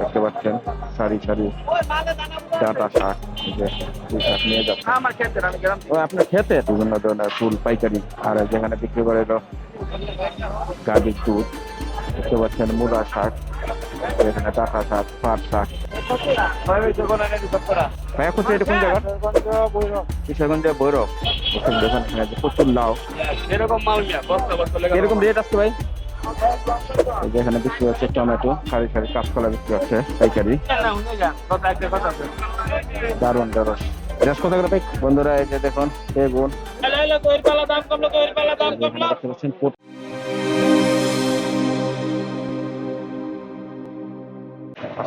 দেখতে পাচ্ছেন সারি সারি ডাটা শাক শাক নিয়ে যাচ্ছে। আপনার খেতে বিভিন্ন ধরনের ফুল পাইকারি। আর যেখানে বিক্রি করে গাভীর দুধ। দেখতে পাচ্ছেন মূলা শাক। এখানে ডাটা শাক পাট শাক। ভাই এখন এটা কোন জায়গা? কিশোরগঞ্জে বৈরব। দেখুন দেখুন এখানে যে প্রচুর লাউ। এরকম রেট আসছে ভাই? এখানে বিক্রি হচ্ছে টমেটো, সারি সারি কাঁচকলা বিক্রি হচ্ছে, পাইকারি। দারুণ করে বন্ধুরা, এই দেখুন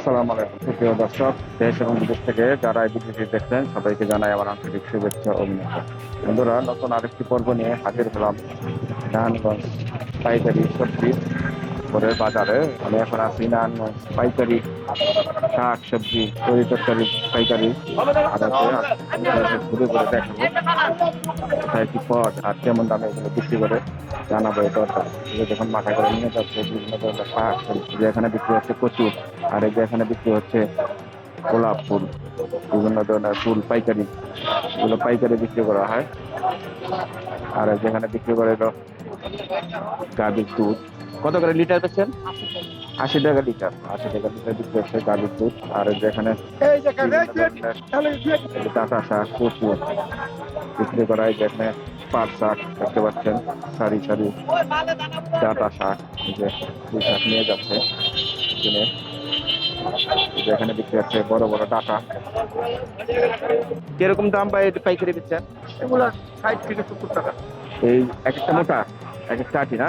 আসসালামু আলাইকুম প্রিয় দর্শক, দেশ এবং বিদেশ থেকে যারা এই দেখছেন, সবাইকে জানাই আমার আন্তরিক শুভেচ্ছা অভিনন্দন। বন্ধুরা, নতুন আরেকটি পর্ব নিয়ে হাজির হলাম নারায়ণগঞ্জ পাইকারি সবজি পরের বাজারে। আমি এখন আছি নারায়ণগঞ্জ পাইকারি, শাক, সবজি তরি তরকারি পাইকারি। আর ঘুরে ঘুরে দেখাবো। কোথায় কি পট আর কেমন দামে এগুলো বিক্রি করে জানাব এই দরকার এই যে দেখুন, মাথায় করে নিয়ে যাচ্ছে বিভিন্ন ধরনের শাক। সবজি। এখানে বিক্রি হচ্ছে কচু আর এই যে এখানে বিক্রি হচ্ছে গোলাপ ফুল, বিভিন্ন ধরনের ফুল পাইকারি। এগুলো পাইকারি বিক্রি করা হয়। আর যেখানে বিক্রি করে গাভীর দুধ কত করে লিটার বেচছেন আশি টাকা। লিটার। আশি টাকা লিটার বিক্রি হচ্ছে গাভীর দুধ আর এই যে এখানে এই যে বিভিন্ন ধরনের এই যে ডাঁটা শাক কচু বিক্রি করা হয় যেখানে পাট শাক দেখতে পাচ্ছেন। সারি সারি ডাঁটা শাক এই যে শাক নিয়ে যাচ্ছে। কিনে। এই যে এখানে বিক্রি হচ্ছে বড় বড় ডাটা কীরকম দাম পাই পাইকারি দিচ্ছেন এগুলো 60 থেকে 70 টাকা। এই এক একটা মোটা এক একটা আটি না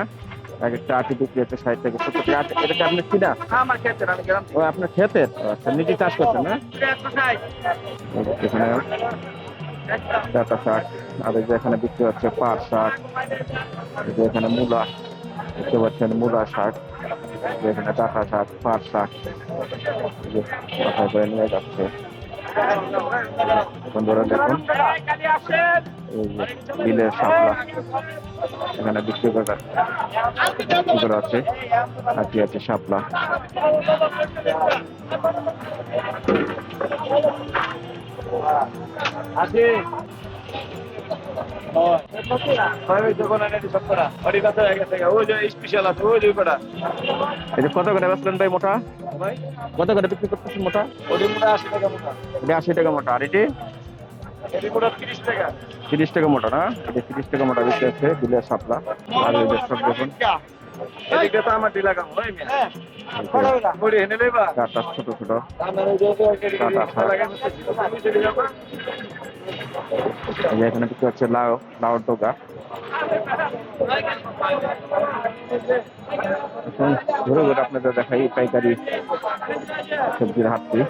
এক একটা আটি বিক্রি হচ্ছে ষাট থেকে সত্তর টাকা এটা কি আপনার কিনা আমার ক্ষেত্রে আমি গ্রাম ও আপনার ক্ষেতের? আচ্ছা নিজে চাষ করছেন না? এখানে ডাটা শাক আর এই যে এখানে বিক্রি হচ্ছে পাট শাক এই যে এখানে মূলা দেখতে পাচ্ছেন মূলা শাক এখানে ডাটা শাক পাট শাক করে নিয়ে যাচ্ছে। বন্ধুরা দেখুন বিলের শাপলা। এখানে বিক্রি করে বিক্রি আছে আর কি আছে শাপলা। আছে কত করে বেচলেন ভাই মোটা? কত করে বিক্রি করতেছেন মোটা? 80 টাকা মোটা আশি টাকা মোটা। আর এটি এই মোটা। 30 টাকা তিরিশ টাকা মোটা না এটা তিরিশ টাকা মোটা বেশি আছে বিলের সাপলা আর সব দেখুন হয় ছোট ছোট এখানে বিক্রি হচ্ছে লাউ লাউর এখন ঘুরে ঘুরে আপনাদের দেখাই পাইকারি সবজির হাটটি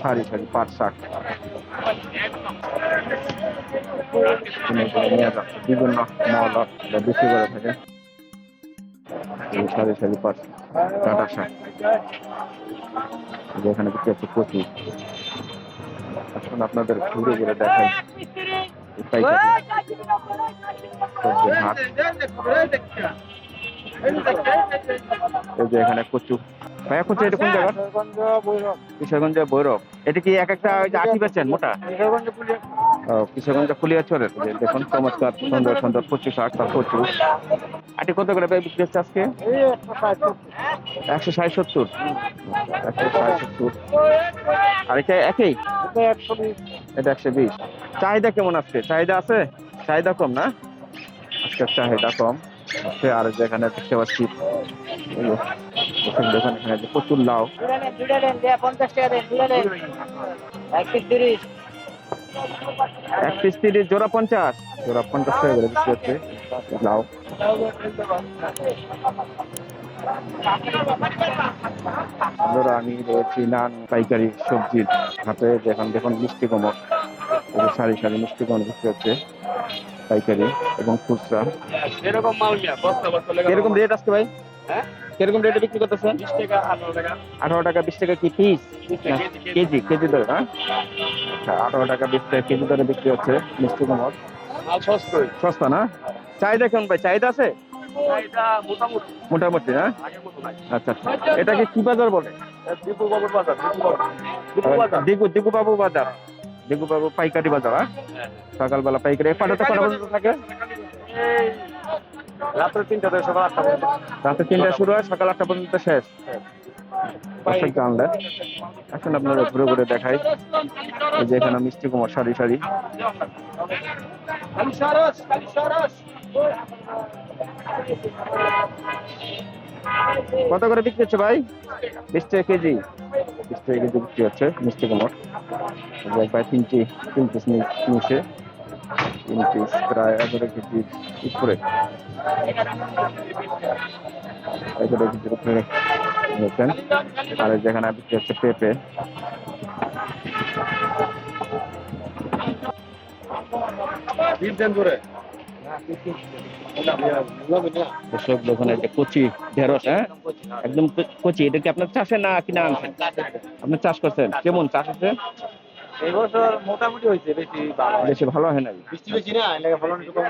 সারি সারি পাট শাক বিভিন্ন মল বিক্রি করে থাকে এই সারি সারি পাট কাটা শাক। এখানে বিক্রি হচ্ছে এখন আপনাদের ঘুরে ঘুরে দেখাই। এই যে এখানে কচু। ভাইয়া কচু এটা কোন জায়গা কিশোরগঞ্জে বৈরব। এটা কি এক একটা ওই যে মোটা? ও, কিশোরগঞ্জে ফুলিয়া চরের যে দেখুন, চমৎকার, সুন্দর সুন্দর কচু শাক বা কচু আটি কত করে বিক্রি হচ্ছে আজকে? একশো ষাট সত্তর। একশো ষাট সত্তর। আর এটা একই? এটা একশো বিশ। চাহিদা কেমন আজকে? চাহিদা আছে? চাহিদা কম না? আজকে চাহিদা কম। আর যেখানে দেখতে পাচ্ছি দেখুন এখানে প্রচুর লাউ। পঞ্চাশ টাকা এক পিস তিরিশ জোড়া পঞ্চাশ। জোড়া পঞ্চাশ টাকা করে বিক্রি হচ্ছে। লাউ বন্ধুরা আমি রয়েছি নান পাইকারি সবজির হাতে যেখান দেখুন মিষ্টি কোমর সারি সারি মিষ্টি কোমর বিক্রি হচ্ছে পাইকারি এবং খুচরা। এরকম রেট আসছে ভাই? হ্যাঁ? কীরকম রেটে বিক্রি করতেছেন? 20 টাকা 18 টাকা। আঠারো টাকা বিশ টাকা কি পিস কেজি, কেজি। ধরে না আচ্ছা আঠারো টাকা বিশ টাকা কেজি ধরে বিক্রি হচ্ছে মিষ্টি সস্তই সস্তা। না? চাহিদা কেমন ভাই? চাহিদা আছে? মোটামুটি। না মতো আচ্ছা আচ্ছা। এটাকে কি বাজার বলে? দীপু বাবুর বাজার দীপু বাবু দীপু বাজার। দিগু দিগু বাবু বাজার। দিগু বাবু পাইকারি বাজার হ্যাঁ? সকালবেলা পাইকারি কটা পর্যন্ত থাকে? রাত্রে তিনটা থেকে সকাল আটটা পর্যন্ত। রাতে তিনটা শুরু হয় সকাল আটটা পর্যন্ত শেষ। এখন আপনারা ঘুরে ঘুরে দেখাই। যে এখানে মিষ্টি কুমার সারি সারি কত করে বিক্রি হচ্ছে ভাই? বিশ টাকা কেজি। বিশ টাকা কেজি বিক্রি হচ্ছে মিষ্টি কুমার। প্রায় তিনটি তিন পিস নিচে তিন পিস প্রায় এগারো কেজির উপরে এগারো কেজির উপরে নিয়েছেন। আর যেখানে বিক্রি হচ্ছে পেঁপে দর্শক দেখুন কচি ঢেঁড়স হ্যাঁ? একদম কচি। এটা কি আপনার চাষে না কিনা আনছেন? আপনি চাষ করছেন? কেমন চাষ হচ্ছে এই বছর মোটামুটি হয়েছে বেশি ভালো বেশি ভালো হয় নাই। বৃষ্টি বেশি না এলাকা ফলন একটু কম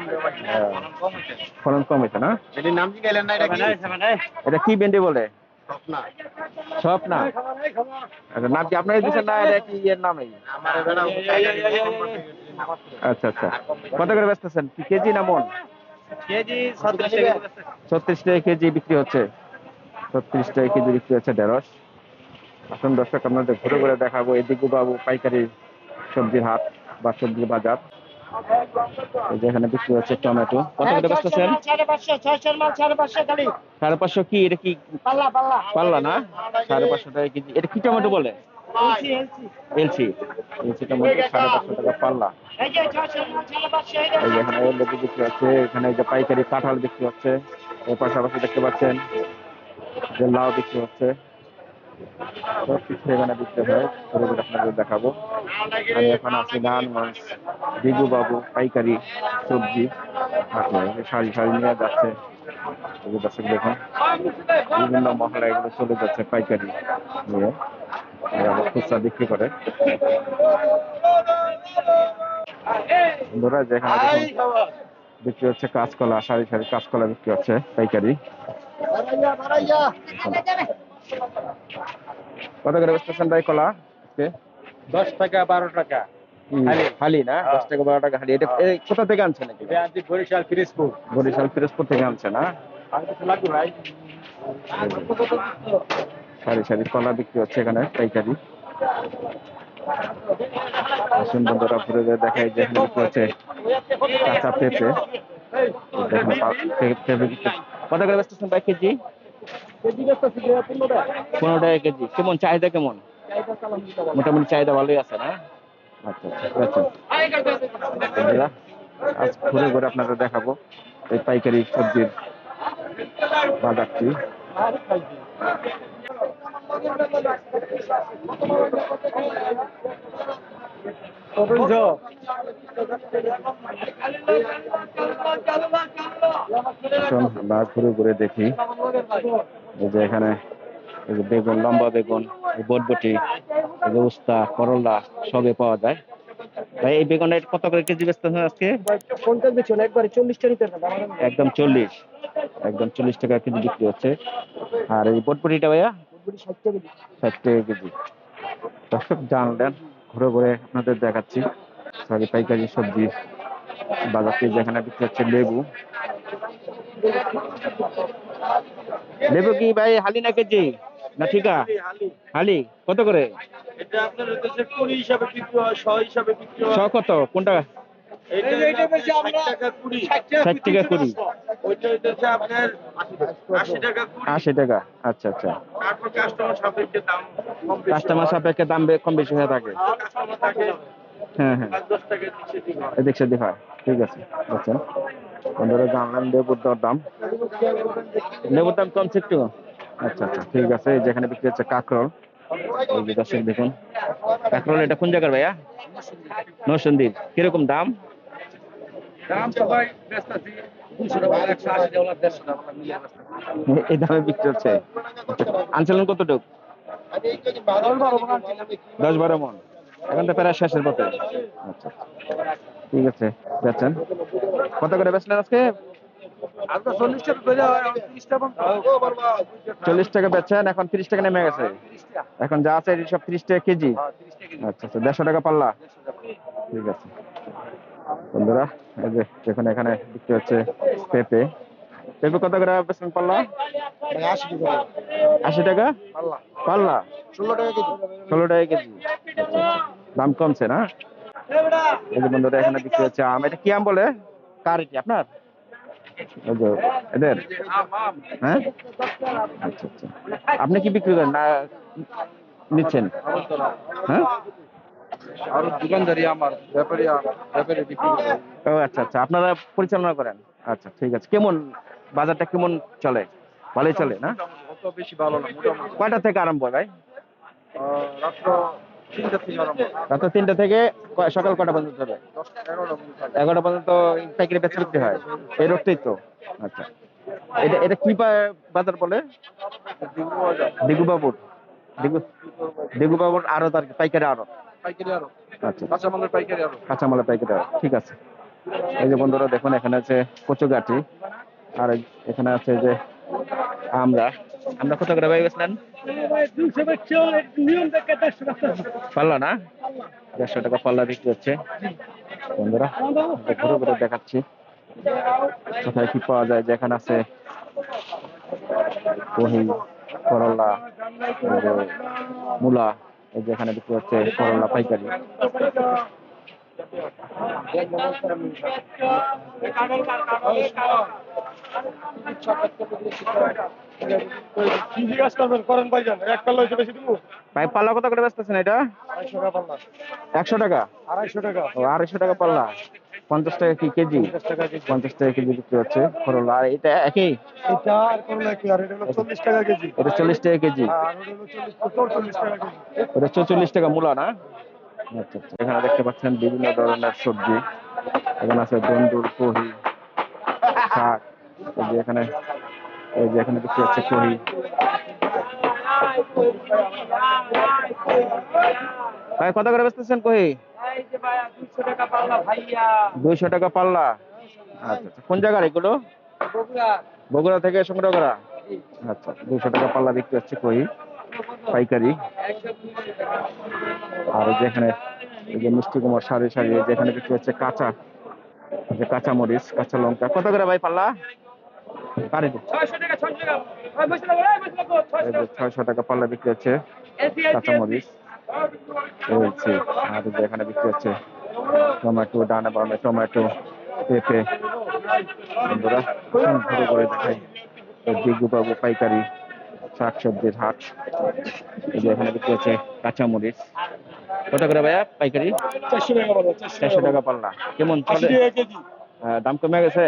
হ্যাঁ। কম হচ্ছে ফলন কম হয়েছে না? এটির নাম কি গেলেন না এটা কি? এটা কি ভেন্ডি বলে? স্বপ্না। আচ্ছা নাম কি আপনার দিচ্ছেন না এটা কি ইয়ের নামে আচ্ছা আচ্ছা। কত করে বেচতেছেন? কেজি না মন? কেজি ছত্রিশ টাকা ছত্রিশ টাকা কেজি বিক্রি হচ্ছে। ছত্রিশ টাকা কেজি বিক্রি হচ্ছে ঢেঁড়স। আসুন দর্শক আপনাদের ঘুরে ঘুরে দেখাবো এদিকে বাবু পাইকারি সবজির হাট বা সবজির বাজার। এই যে এখানে বিক্রি হচ্ছে টমেটো। কত করে বেচতেছেন? সাড়ে পাঁচশো কি? এটা কি পাল্লা না? সাড়ে পাঁচশো টাকা কেজি। এটা কি টমেটো বলে? LC LC LC LC tomato সাড়ে পাঁচশো টাকা পাল্লা। এখানে বিক্রি হচ্ছে এখানে যে পাইকারি কাঁঠাল বিক্রি হচ্ছে। এর পাশাপাশি দেখতে পাচ্ছেন যে লাউ বিক্রি হচ্ছে। এখানে বিক্রি হয়। আপনাদের দেখাবো। আমি এখন আছি পাইকারি সবজি সারি সারি নিয়ে যাচ্ছে। দেখুন, বিভিন্ন মহলা এগুলো চলে যাচ্ছে পাইকারি নিয়ে। খুচরা বিক্রি করে। বন্ধুরা যেখানে বিক্রি হচ্ছে কাঁচকলা সারি সারি কাঁচকলা বিক্রি হচ্ছে পাইকারি। কত করে ভাই কলা আজকে? দশ টাকা বারো টাকা। হালি। না? হ্যাঁ। দশ টাকা বারো টাকা হালি। এটা কোথা থেকে আনছেন নাকি? বরিশাল ফিরিজপুর। বরিশাল ফিরোজপুর থেকে আনছে না? সারি সারি কলা বিক্রি হচ্ছে এখানে পাইকারি। আসুন বন্ধুরা ঘুরে দেখাই যে এখানে বিক্রি হচ্ছে। কাঁচা পেঁপে। কত করে বেচতেছেন ভাই কেজি? পনেরো টাকা? কেজি। কেমন? চাহিদা কেমন? মোটামুটি চাহিদা ভালোই আছে না? আচ্ছা আচ্ছা আজ ঘুরে ঘুরে আপনাদের দেখাবো এই পাইকারি সবজির বাজারটি। আমরা ঘুরে ঘুরে দেখি। এই যে এখানে এই যে বেগুন লম্বা বেগুন বটবটি এই যে উস্তা করলা সবে পাওয়া যায়। ভাই এই বেগুন কত করে কেজি বেচতেছেন আজকে? পঞ্চাশ বেচুন একবারে চল্লিশটা নিতে একদম চল্লিশ। একদম চল্লিশ টাকা কেজি বিক্রি হচ্ছে। আর এই বটবটিটা ভাইয়া? ষাট টাকা ষাট টাকা কেজি। দর্শক জানলেন। ঘুরে ঘুরে আপনাদের দেখাচ্ছি। সরি পাইকারি সবজি বাজারটি যেখানে বিক্রি হচ্ছে লেবু। লেবু কি ভাই হালি না কেজি? না ঠিকা? হালি কত করে? এটা আপনার হিসাবে বিক্রি হয় শ হিসাবে বিক্রি শ কত? কোনটা? আশি টাকা আচ্ছা আচ্ছা। কাস্টমার সাপেক্ষে দাম কম বেশি হয়ে। থাকে। হ্যাঁ হ্যাঁ। এদিক সেদিক হয়। ঠিক আছে জানলাম লেবুর দর দাম। লেবুর দাম কমছে একটু। আচ্ছা আচ্ছা ঠিক আছে। যেখানে বিক্রি হচ্ছে কাঁকরোল। এই যে দর্শক দেখুন। কাঁকরোল এটা কোন জায়গার ভাইয়া? নরসন্দীপ কীরকম দাম? দাম তো ভাই ব্যস্ত আছি। দুশো টাকা একশো আশি টাকা দেড়শো টাকা মিলিয়ে এই দামে বিক্রি হচ্ছে। আনছিলেন কতটুক? দশ বারো মন। এখন তো প্রায় শেষের পথে। আচ্ছা ঠিক আছে বেচেন কত করে বেচলেন আজকে? চল্লিশ টাকা বেচছেন এখন তিরিশ টাকা নেমে গেছে। এখন যা আছে সব তিরিশ টাকা কেজি। আচ্ছা আচ্ছা দেড়শো টাকা পাল্লা। ঠিক আছে। বন্ধুরা এই যে দেখুন এখানে বিক্রি হচ্ছে পেঁপে। পেঁপে কত করে পাল্লা? আশি টাকা। পাল্লা। ষোলো টাকা কেজি। ষোলো টাকা কেজি। দাম কমছে না? এই যে বন্ধুরা এখানে বিক্রি হচ্ছে আম। এটা কি আম বলে? কার আপনার? এদের? হ্যাঁ? আচ্ছা আচ্ছা। আপনি কি বিক্রি করেন না নিচ্ছেন? হ্যাঁ? আর দোকানদারি আমার ব্যাপারী ব্যাপারী বিক্রি ও আচ্ছা আচ্ছা আপনারা পরিচালনা করেন। আচ্ছা ঠিক আছে। কেমন বাজারটা কেমন চলে? ভালোই চলে না? অত বেশি ভালো না মোটামুটি। কয়টা থেকে আরম্ভ হয় ভাই? রাত্র তিনটা রাত তিনটা থেকে সকাল কটা পর্যন্ত হবে এগারোটা পর্যন্ত বেচা বিক্রি হয়? এই তো? আচ্ছা। এটা এটা কি বাজার বলে? দিগুলো বাজার, দিগুবাবুর দিগু দিগুবাবুর আরও তার পাইকারি আরও পাইকারি আরও। আচ্ছা। কাঁচামালের পাইকারি আরও। কাঁচামালের পাইকারি আরও। ঠিক আছে। এই যে বন্ধুরা দেখুন এখানে আছে কচুগাঠি আর এখানে আছে যে আমরা। আমরা কত করে ভাই পাল্লা না? দেড়শো টাকা পাল্লা বিক্রি হচ্ছে। বন্ধুরা ঘুরে ঘুরে দেখাচ্ছি। কোথায় কি পাওয়া যায়? যেখানে আছে কহি করলা মূলা। এই যে এখানে বিক্রি হচ্ছে করলা পাইকারি। ভাই পাল্লা কত করে বেচতেছেন এটা? একশো টাকা? আড়াইশো টাকা। ও আড়াইশো টাকা পাল্লা। পঞ্চাশ টাকা কি কেজি? পঞ্চাশ টাকা কেজি বিক্রি হচ্ছে করলা। আর এটা একই? এটা আর করলা কি আর এটা হলো চল্লিশ টাকা কেজি। এটা চল্লিশ টাকা কেজি। এটা চল্লিশ টাকা মূলা না? আচ্ছা আচ্ছা। এখানে দেখতে পাচ্ছেন বিভিন্ন ধরনের সবজি। এখানে আছে দন্দুর কহি শাক। এই যে এখানে এই যে এখানে বিক্রি হচ্ছে কহি। ভাই কত করে বেচতেছেন কহি? দুইশো টাকা পাল্লা আচ্ছা আচ্ছা। কোন জায়গার এগুলো? বগুড়া। থেকে সংগ্রহ করা? আচ্ছা দুইশো টাকা পাল্লা বিক্রি হচ্ছে কই? পাইকারি। আর যেখানে এই যে মিষ্টি কুমার সারি সারি যেখানে বিক্রি হচ্ছে কাঁচা। যে কাঁচা মরিচ কাঁচা লঙ্কা। কত করে ভাই পাল্লা? ছয়শো টাকা পাল্লা বিক্রি হচ্ছে কাঁচা মরিচ। রয়েছে। আর এখানে বিক্রি হচ্ছে টমেটো ডানা বামে টমেটো পেঁপে। বন্ধুরা ঘুরে দেখাই। দিগু বাবু পাইকারি শাক সবজির হাট। এই যে এখানে বিক্রি হচ্ছে কাঁচা মরিচ কত করে ভাইয়া পাইকারি? চারশো টাকা পাল্লা চারশো টাকা পাল্লা। কেমন চলে? আহ, দাম কমে গেছে?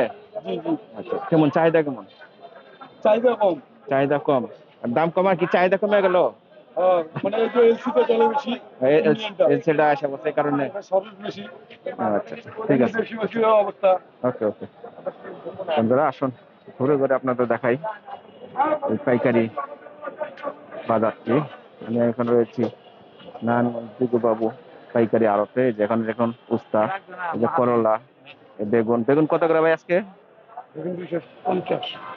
আচ্ছা কেমন? চাহিদা কেমন? চাহিদা কম। চাহিদা কম। আর দাম কমার কি চাহিদা কমে গেল? হ্যাঁ, মানে এই যে চলে বেশি ইন্ডিয়ানটা। সেটা আসে বসে কারণে। এটা বেশি। আচ্ছা আচ্ছা ঠিক আছে। বেশি বেশি অবস্থা। ওকে ওকে। বন্ধুরা আসুন। ঘুরে ঘুরে আপনাদের দেখাই। এই পাইকারি বাজারটি। আমি এখন রয়েছি নারায়ণগঞ্জ বাবু পাইকারি আড়তে যেখানে দেখুন উস্তা যে করলা বেগুন। বেগুন কত করে ভাই আজকে?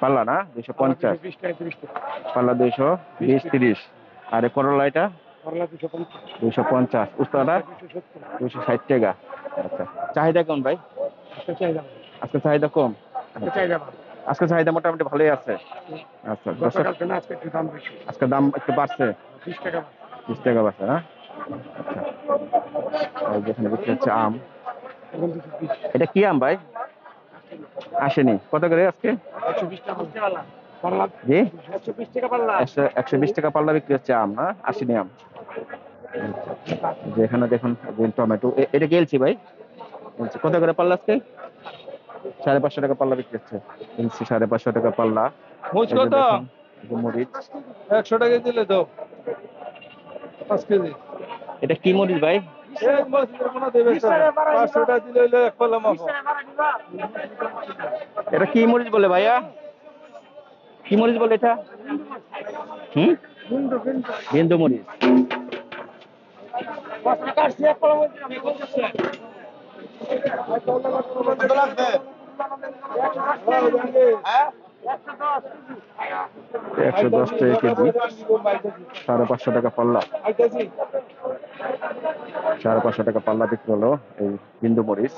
পাল্লা না? দুইশো পঞ্চাশ। পাল্লা দুইশো বিশ তিরিশ। আর করলা এটা? দুশো পঞ্চাশ। উস্তাটা দুশো ষাট টাকা। আচ্ছা। চাহিদা কেমন ভাই? আজকে চাহিদা কম? আজকে চাহিদা মোটামুটি ভালোই আছে। আচ্ছা আজকে দাম একটু বাড়ছে। বিশ টাকা বিশ টাকা বাড়ছে না আচ্ছা। যেখানে বিক্রি হচ্ছে আম। এটা কি আম ভাই? আসেনি। কত করে আজকে? একশো বিশ টাকা। পাল্লা জি? একশো বিশ টাকা পাল্লা। একশো একশো বিশ টাকা পাল্লা বিক্রি হচ্ছে আম না? আসেনি আম। যে দেখুন এই টমেটো। এটা গেলছি ভাই? কত করে পাল্লা আজকে? সাড়ে পাঁচশো টাকা পাল্লা বিক্রি হচ্ছে। গেলছি সাড়ে পাঁচশো টাকা পাল্লা। মোচ কত? দেখুন, এই যে মরিচ। একশো টাকা দিলে তো পাঁচ কেজি। এটা কি মরিচ ভাই? এক মাস দেবে পাঁচশো টাকা দিলে হইলে এক পাল্লা মাপো এটা কি মরিচ বলে ভাইয়া? কি মরিচ বলে এটা? হুম? বিন্দু মরিচ। একশো দশ টাকা কেজি, সাড়ে পাঁচশো টাকা পাল্লা। সাড়ে পাঁচশো টাকা পাল্লা বিক্রি হলো এই বিন্দু মরিচ।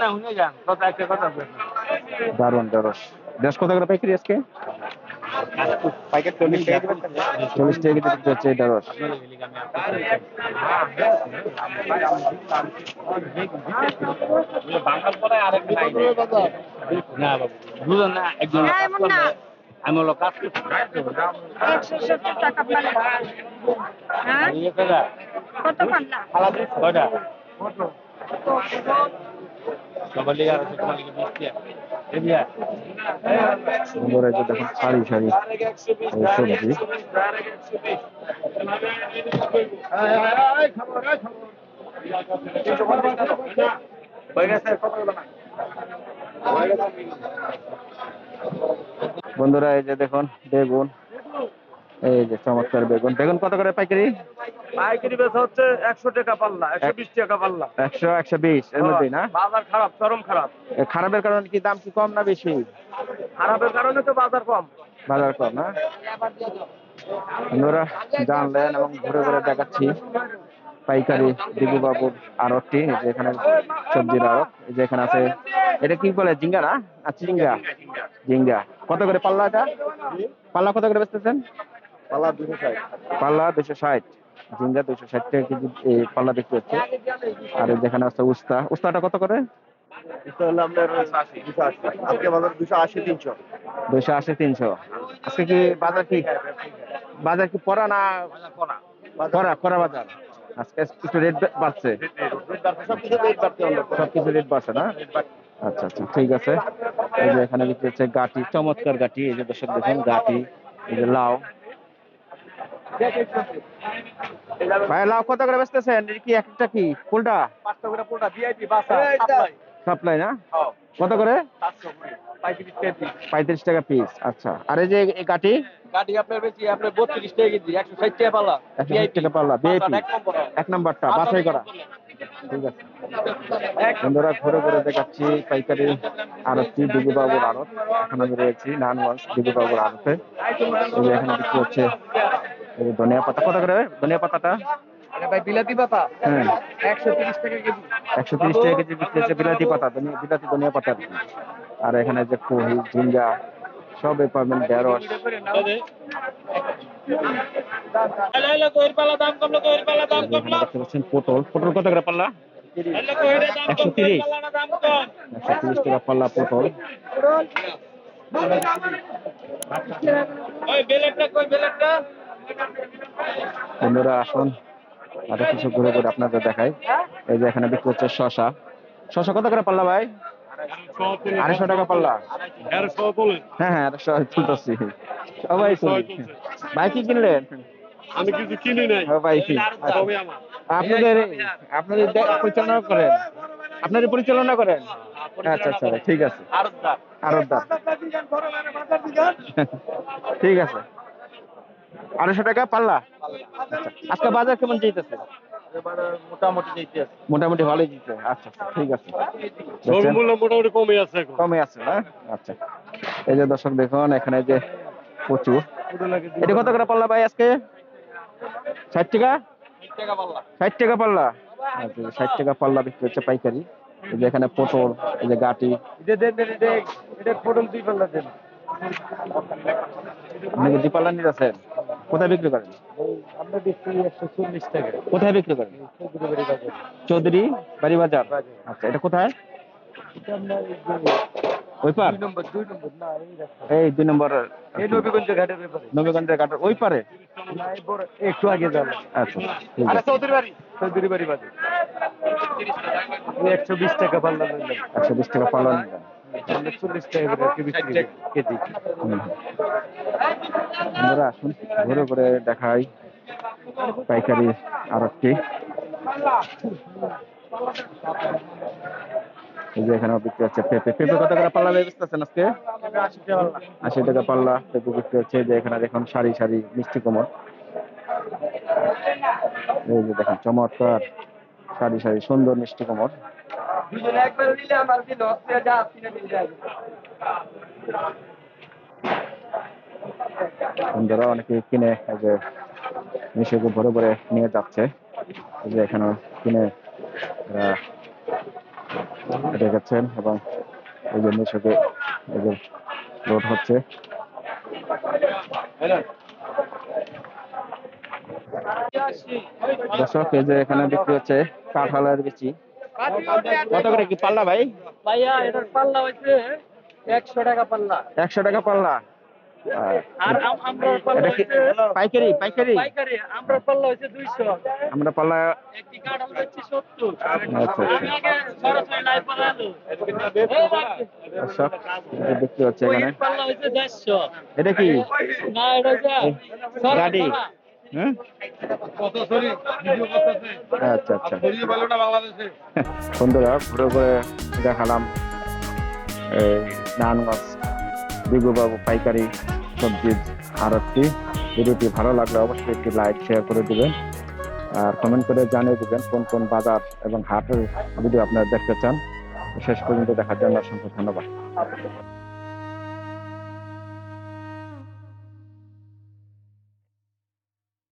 না শুনে যান কথা একটা কথা বলবেন। দারুণ। ঢেঁড়স ঢেঁড়স কত করে পাইকারি আজকে? চল্লিশ টাকা কেজি বিক্রি হচ্ছে এই ঢেঁড়স না বাবু বুঝলেন না একজন না। আমি হলো কাজ একশো সত্তর টাকা পাল্লা হ্যাঁ? ইয়ে করে, কত পাল্লা কয়টা? সবার লিগে আর আছে, তোমার লিগে টাকা। সুন্দর এই দেখুন সারি সারি সবজি? বন্ধুরা এই যে দেখুন বেগুন এই যে চমৎকার বেগুন। বেগুন কত করে পাইকারি? পাইকারি বেচা হচ্ছে একশো টাকা পাল্লা একশো বিশ টাকা পাল্লা। একশো একশো বিশ এর মধ্যেই না? বাজার খারাপ চরম খারাপ। খারাপের কারণে কি দাম কি কম না বেশি? খারাপের কারণে তো বাজার কম। বাজার কম না? বন্ধুরা জানলেন এবং ঘুরে ঘুরে দেখাচ্ছি পাইকারি দিবু বাবুর আড়তটি এই যে এখানে সবজির আড়ত এই যে এখানে আছে এটা কি বলে জিঙ্গা না? আচ্ছা জিঙ্গা জিঙ্গা কত করে পাল্লা এটা? পাল্লা কত করে বেচতেছেন? পাল্লা দুশো ষাট। পাল্লা দুশো ষাট জিঙ্গা দুশো ষাট টাকা কেজি পাল্লা আর যেখানে আছে উস্তা উস্তাটা কত করে? এটা হলো আপনার দুশো আশি। আজকে বাজার দুশো আশি তিনশো। দুশো আশি তিনশো। আজকে কি বাজার কি? বাজার কি পড়া না করা করা বাজার। আজকে একটু রেট বাড়ছে। সব কিছু রেট বাড়তে হলো সবকিছু রেট বাড়ছে না? আচ্ছা আচ্ছা ঠিক আছে। এই যে এখানে বিক্রি হচ্ছে গাটি চমৎকার গাটি। এই যে দর্শক দেখুন গাটি এই যে লাউ। ভাই লাউ কত করে বেচতেছেন? কি একটা কি? ফুলটা? পাঁচটা করে পোটা ভিআইপি বাসা সাপ্লাই সাপ্লাই না? হ্যাঁ। কত করে? পঁয়ত্রিশ টাকা পিস আচ্ছা। আর এই যে আপনার বেশি আপনার বত্রিশ টাকা কেজি একশো ষাট টাকা পালা একশো ষাট টাকা পাল্লা ভিআইপি এক নম্বর এক নাম্বারটা বাছাই করা। ঠিক আছে। বন্ধুরা ঘুরে ঘুরে দেখাচ্ছি পাইকারি দিগুবাবুর আড়ত। এখন আমি রয়েছি দিগুবাবুর আড়তে। এখানে বিক্রি হচ্ছে এই ধনিয়া পাতা। কত করে ধনিয়া পাতাটা? ভাই বিলাতি পাতা। হ্যাঁ। একশো তিরিশ টাকা কেজি। একশো তিরিশ টাকা কেজি বিক্রি হচ্ছে বিলাতি পাতা বিলাতি ধনিয়া পাতা। আর এখানে যে কহি ঝিঙ্গা সব পাবেন ঢেঁড়স। পটল। পটল কত করে পাল্লা? একশো তিরিশ। একশো তিরিশ টাকা পাল্লা পটল। বন্ধুরা আসুন। আরও কিছু ঘুরে ঘুরে আপনাদের দেখাই। এই যে এখানে বিক্রি হচ্ছে শশা। শশা কত করে পাল্লা ভাই? আড়াইশো টাকা পাল্লা। হ্যাঁ হ্যাঁ আড়াইশো তুলতেছি। সবাই ভাই কি কিনলেন? আমি কিছু কিনি নাই। ভাই কি? সবই আমার। আপনাদের আপনাদের পরিচালনা করেন। আপনাদের পরিচালনা করেন? আচ্ছা আচ্ছা ঠিক আছে। ঠিক আছে। আড়াইশো টাকা পাল্লা? আচ্ছা। আজকে বাজার কেমন যেতেছে মোটামুটি ভালোই দিচ্ছে আচ্ছা আচ্ছা, ঠিক আছে। মোটামুটি কমে আছে কমে আছে না? আচ্ছা। এই যে দর্শক দেখুন এখানে যে প্রচুর। এটা কত করে পাল্লা ভাই আজকে? ষাট টাকা? টাকা ষাট টাকা পাল্লা। আচ্ছা ষাট টাকা পাল্লা বিক্রি হচ্ছে পাইকারি। এই যে এখানে পটল এই যে গাটি। পটল দুই পাল্লা দেন। আপনি কি পাল্লা নিয়ে আছেন কোথায় বিক্রি করেন? আমরা দিচ্ছি একশো চল্লিশ টাকা। কোথায় বিক্রি করেন? চৌধুরী বাড়ি বাজার? আচ্ছা এটা কোথায়? ওই পার দুই নম্বর দুই নম্বর না এই রাস্তা এই দুই নম্বর এই নবীগঞ্জ ঘাটের নবীগঞ্জের ঘাটের ওই পারে একটু আগে যাবে। আচ্ছা চৌধুরী বাড়ি চৌধুরী বাড়ি বাজার। একশো বিশ টাকা পাল্লা একশো বিশ টাকা পাল্লা চল্লিশ টাকা বিক্রি কেজি বন্ধুরা, আসুন ঘুরে ঘুরে দেখাই পাইকারি আর একটি এই যে এখানে বিক্রি হচ্ছে পেঁপে। পেঁপে কত করে পাল্লা বেচতেছেন আজকে? আশি টাকা পাল্লা পেঁপে বিক্রি হচ্ছে। যে এখানে দেখুন সারি সারি মিষ্টি কোমর এই যে দেখেন চমৎকার সারি সারি সুন্দর মিষ্টি কোমর একবার নিলে আমার দিল যা বন্ধুরা অনেকে কিনে যে মিশুকে ভরে ভরে নিয়ে যাচ্ছে। যে এখানে কিনে রেখেছেন এবং এই যে মিশুকে এই যে লোড হচ্ছে। দর্শক এই যে এখানে বিক্রি হচ্ছে কাঁঠালের বিচি। কত করে কি পাল্লা ভাই? ভাইয়া এটার পাল্লা হয়েছে একশো টাকা পাল্লা। একশো টাকা পাল্লা। আর আম- পাল্লা এটা কি পাইকারি পাইকারি। পাইকারি আমরার পাল্লা হয়েছে দুইশো। আমরা পাল্লা একটি কাঁঠাল হচ্ছে সত্তর। আচ্ছা আমি আগে সরাসরি লাইভ বানালো দর্শক এই হচ্ছে এখানে। পাল্লা হয়েছে দেড়শো। এটা কি? না এটা গাড়ি। সরা। কত সরি ভিডিও করতেছে। আচ্ছা আচ্ছা। বন্ধুরা ঘুরে ঘুরে দেখালাম এই নারায়ণগঞ্জ বিগুবাবু পাইকারি সবজির আড়তটি ভিডিওটি ভালো লাগলে অবশ্যই একটি লাইক শেয়ার করে দেবেন। আর কমেন্ট করে জানিয়ে দেবেন কোন কোন বাজার এবং হাটের ভিডিও আপনারা দেখতে চান। শেষ পর্যন্ত দেখার জন্য অসংখ্য ধন্যবাদ।